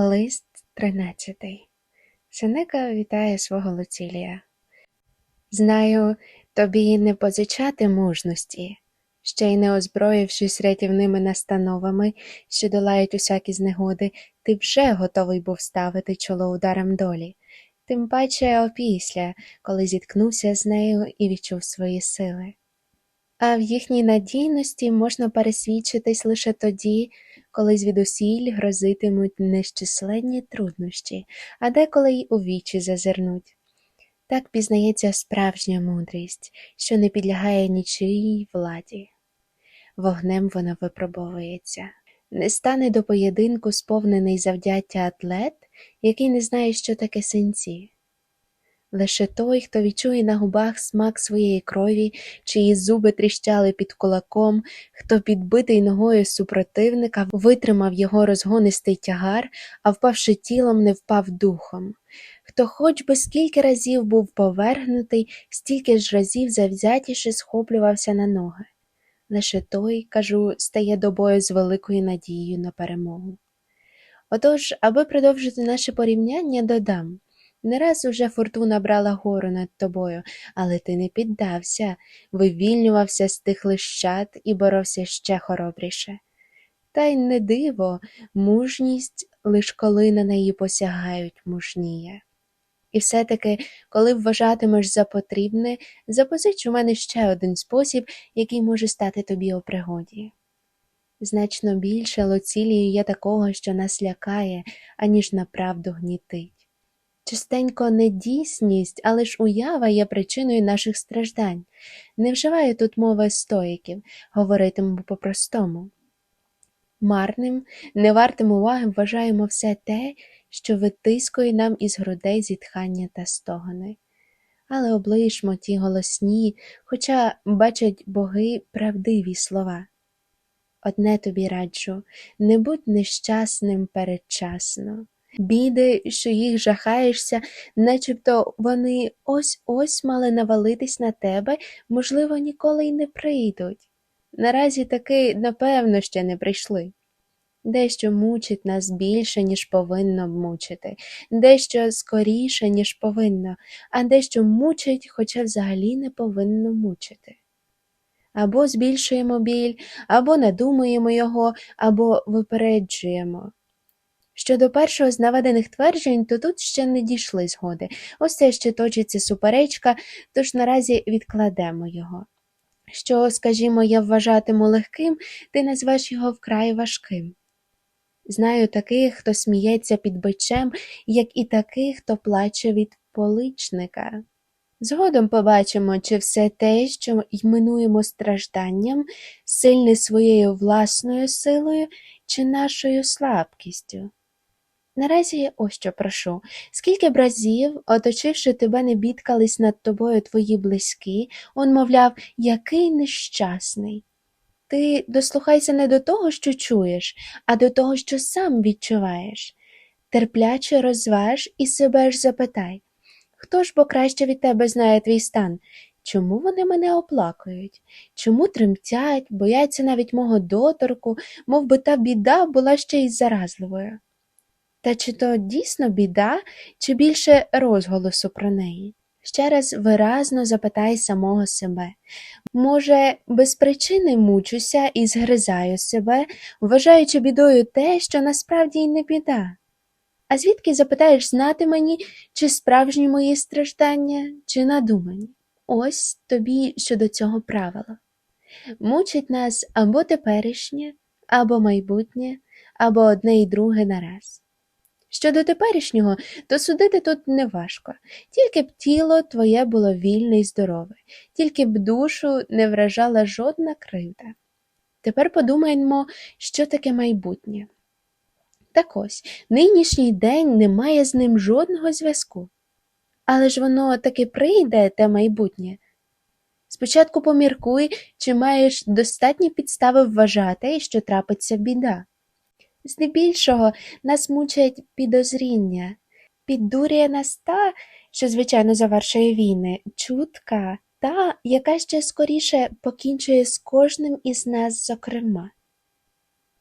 Лист тринадцятий. Сенека вітає свого Луцілія. Знаю, тобі не позичати мужності, ще й не озброївшись рятівними настановами, що долають усякі знегоди, ти вже готовий був ставити чоло ударам долі, тим паче опісля, коли зіткнувся з нею і відчув свої сили. А в їхній надійності можна пересвідчитись лише тоді, коли звідусіль грозитимуть нещисленні труднощі, а деколи й у вічі зазирнуть. Так пізнається справжня мудрість, що не підлягає нічиїй владі. Вогнем вона випробовується. Не стане до поєдинку сповнений завдяття атлет, який не знає, що таке синці. Лише той, хто відчує на губах смак своєї крові, чиї зуби тріщали під кулаком, хто підбитий ногою супротивника, витримав його розгонистий тягар, а впавши тілом, не впав духом, хто хоч би скільки разів був повергнутий, стільки ж разів завзятіше схоплювався на ноги. Лише той, кажу, стає до бою з великою надією на перемогу. Отож, аби продовжити наше порівняння, додам. Не раз уже фортуна брала гору над тобою, але ти не піддався, вивільнювався з тих лищат і боровся ще хоробріше. Та й не диво, мужність лиш коли на неї посягають мужніє. І все-таки, коли вважатимеш за потрібне, запозич у мене ще один спосіб, який може стати тобі у пригоді. Значно більше Лоцілію є такого, що нас лякає, аніж направду гнітить. Частенько не дійсність, але ж уява є причиною наших страждань. Не вживаю тут мови стоїків, говоритиму по-простому. Марним, не вартим уваги вважаємо все те, що витискує нам із грудей зітхання та стогони. Але облишмо ті голосні, хоча бачать боги правдиві слова. Одне тобі раджу не будь нещасним передчасно. Біди, що їх жахаєшся, начебто вони ось ось мали навалитись на тебе, можливо, ніколи й не прийдуть. Наразі таки, напевно, ще не прийшли. Дещо мучить нас більше, ніж повинно мучити, дещо скоріше, ніж повинно, а дещо мучить, хоча взагалі не повинно мучити. Або збільшуємо біль, або надумуємо його, або випереджуємо. Щодо першого з наведених тверджень, то тут ще не дійшли згоди. Ось це ще точиться суперечка, тож наразі відкладемо його. Що, скажімо, я вважатиму легким, ти назвеш його вкрай важким. Знаю таких, хто сміється під бичем, як і таких, хто плаче від поличника. Згодом побачимо, чи все те, що іменуємо стражданням, сильне своєю власною силою чи нашою слабкістю. Наразі ось що прошу, скільки б разів, оточивши тебе, не бідкались над тобою твої близькі, он, мовляв, який нещасний. Ти дослухайся не до того, що чуєш, а до того, що сам відчуваєш. Терпляче розваж і себе ж запитай хто ж бо краще від тебе знає твій стан? Чому вони мене оплакують? Чому тремтять, бояться навіть мого доторку, мов би та біда була ще й заразливою? Та чи то дійсно біда, чи більше розголосу про неї? Ще раз виразно запитай самого себе. Може, без причини мучуся і згризаю себе, вважаючи бідою те, що насправді й не біда. А звідки запитаєш знати мені, чи справжні мої страждання, чи надумані? Ось тобі щодо цього правила. Мучить нас або теперішнє, або майбутнє, або одне і друге нараз. Щодо теперішнього, то судити тут не важко, тільки б тіло твоє було вільне і здорове, тільки б душу не вражала жодна кривда. Тепер подумаємо, що таке майбутнє. Так ось, нинішній день не має з ним жодного зв'язку. Але ж воно таки прийде те майбутнє. Спочатку поміркуй, чи маєш достатні підстави вважати, що трапиться біда. Здебільшого нас мучать підозріння, піддурює нас та, що, звичайно, завершує війни, чутка та, яка ще скоріше покінчує з кожним із нас зокрема.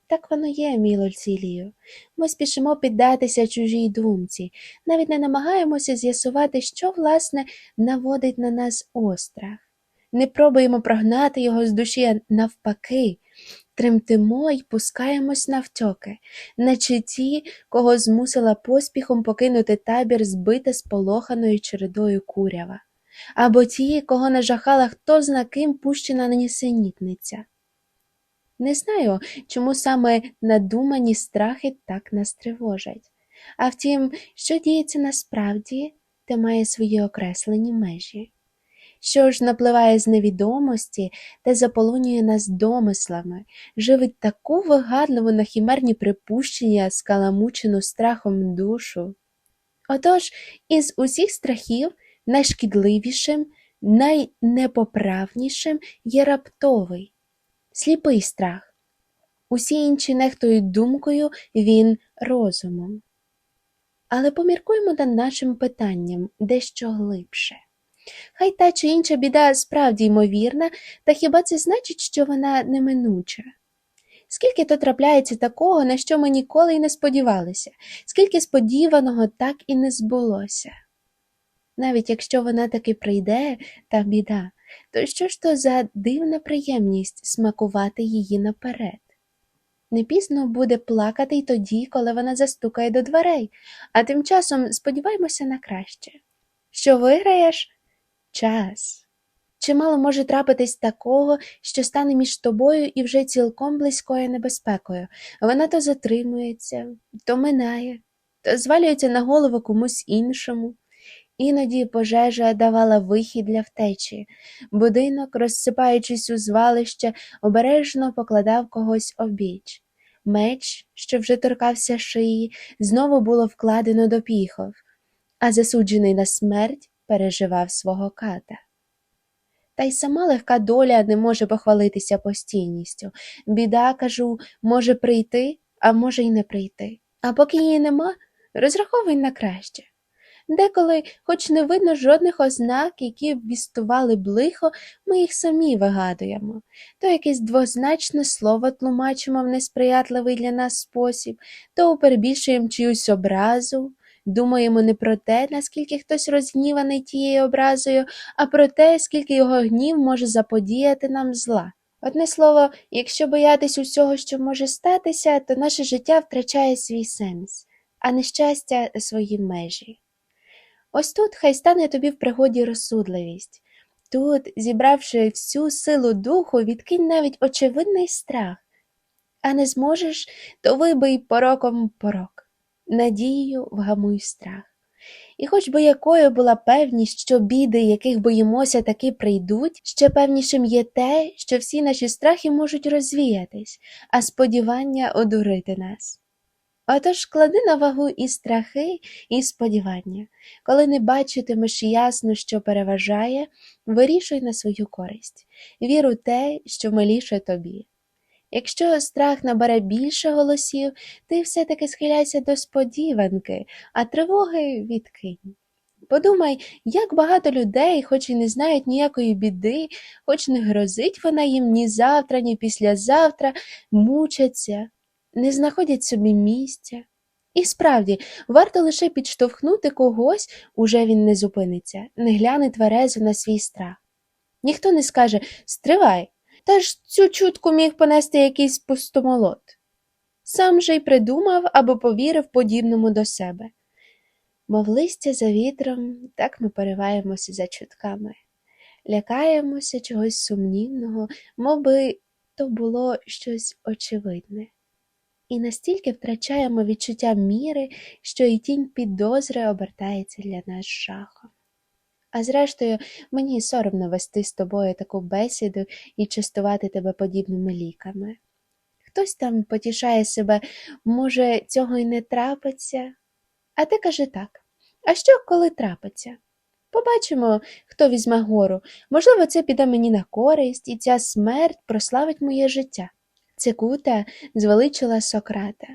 Так воно є, мій Луцілію. Ми спішимо піддатися чужій думці, навіть не намагаємося з'ясувати, що, власне, наводить на нас острах. Не пробуємо прогнати його з душі, навпаки, тремтимо й пускаємось навтьоки, наче ті, кого змусила поспіхом покинути табір збита сполоханою чередою курява, або ті, кого нажахала хто зна ким пущена нісенітниця. Не знаю, чому саме надумані страхи так нас тривожать. А втім, що діється насправді, те має свої окреслені межі. Що ж напливає з невідомості, те заполонює нас домислами, живить таку вигадливу на хімерні припущення, скаламучену страхом душу. Отож, із усіх страхів найшкідливішим, найнепоправнішим є раптовий, сліпий страх. Усі інші нехтують думкою, він розумом. Але поміркуємо над нашим питанням дещо глибше. Хай та чи інша біда справді ймовірна, та хіба це значить, що вона неминуча? Скільки то трапляється такого, на що ми ніколи й не сподівалися, скільки сподіваного так і не збулося. Навіть якщо вона таки прийде, та біда, то що ж то за дивна приємність смакувати її наперед? Не пізно буде плакати й тоді, коли вона застукає до дверей, а тим часом сподіваємося на краще. Що виграєш? Час. Чимало може трапитись такого, що стане між тобою і вже цілком близькою небезпекою. Вона то затримується, то минає, то звалюється на голову комусь іншому. Іноді пожежа давала вихід для втечі. Будинок, розсипаючись у звалище, обережно покладав когось обіч. Меч, що вже торкався шиї, знову було вкладено до піхов, а засуджений на смерть переживав свого ката. Та й сама легка доля не може похвалитися постійністю. Біда, кажу, може прийти, а може й не прийти. А поки її нема, розраховуй на краще. Деколи, хоч не видно жодних ознак, які б вістували б лихо, ми їх самі вигадуємо. То якесь двозначне слово тлумачимо в несприятливий для нас спосіб, то уперебільшуємо чиюсь образу, думаємо не про те, наскільки хтось розгніваний тією образою, а про те, скільки його гнів може заподіяти нам зла. Одне слово, якщо боятись усього, що може статися, то наше життя втрачає свій сенс, а нещастя свої межі. Ось тут хай стане тобі в пригоді розсудливість. Тут, зібравши всю силу духу, відкинь навіть очевидний страх, а не зможеш, то вибий пороком порок, надією вгамуй страх. І хоч би якою була певність, що біди, яких боїмося, таки прийдуть, ще певнішим є те, що всі наші страхи можуть розвіятись, а сподівання одурити нас. Отож клади на вагу і страхи, і сподівання. Коли не бачитимеш ясно, що переважає, вирішуй на свою користь, вір у те, що миліше тобі. Якщо страх набере більше голосів, ти все-таки схиляйся до сподіванки, а тривоги відкинь. Подумай, як багато людей, хоч і не знають ніякої біди, хоч не грозить вона їм ні завтра, ні післязавтра, мучаться, не знаходять собі місця. І справді, варто лише підштовхнути когось, уже він не зупиниться, не гляне тверезо на свій страх. Ніхто не скаже Стривай, та ж цю чутку міг понести якийсь пустомолот. Сам же й придумав або повірив подібному до себе. Мов листя за вітром, так ми пориваємося за чутками, лякаємося чогось сумнівного, мов би то було щось очевидне і настільки втрачаємо відчуття міри, що і тінь підозри обертається для нас жахом. А зрештою, мені соромно вести з тобою таку бесіду і частувати тебе подібними ліками. Хтось там потішає себе, може, цього й не трапиться, а ти каже так а що, коли трапиться? Побачимо, хто візьме гору. Можливо, це піде мені на користь, і ця смерть прославить моє життя. Цикута звеличила Сократа.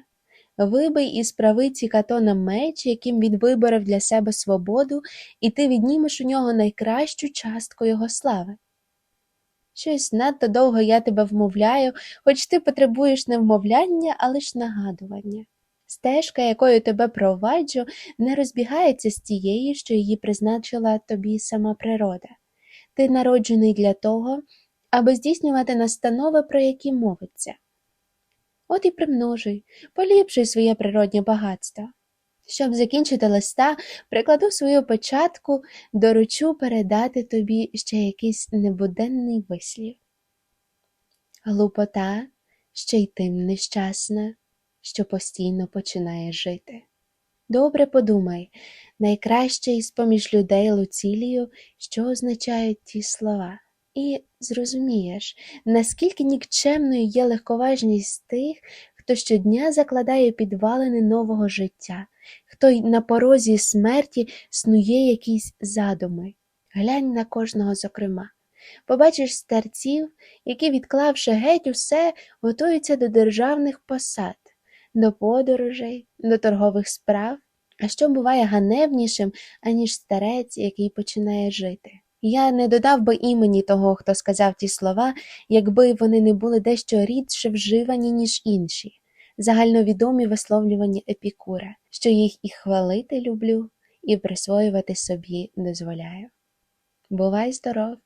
Вибий із правиці Катона меч, яким він виборов для себе свободу, і ти віднімеш у нього найкращу частку його слави. Щось надто довго я тебе вмовляю, хоч ти потребуєш не вмовляння, а лиш нагадування. Стежка, якою тебе проваджу, не розбігається з тією, що її призначила тобі сама природа. Ти народжений для того, аби здійснювати настанови, про які мовиться. От і примножуй, поліпшуй своє природнє багатство. Щоб закінчити листа, прикладу свою початку, доручу передати тобі ще якийсь небуденний вислів. Глупота ще й тим нещасна, що постійно починає жити. Добре подумай, найкраще із поміж людей Луцілію, що означають ті слова, і зрозумієш, наскільки нікчемною є легковажність тих, хто щодня закладає підвалини нового життя, хто й на порозі смерті снує якісь задуми. Глянь на кожного зокрема. Побачиш старців, які, відклавши геть усе, готуються до державних посад, до подорожей, до торгових справ. А що буває ганебнішим, аніж старець, який починає жити? Я не додав би імені того, хто сказав ті слова, якби вони не були дещо рідше вживані, ніж інші, загальновідомі висловлювання Епікура, що їх і хвалити люблю, і присвоювати собі дозволяю. Бувай здоров!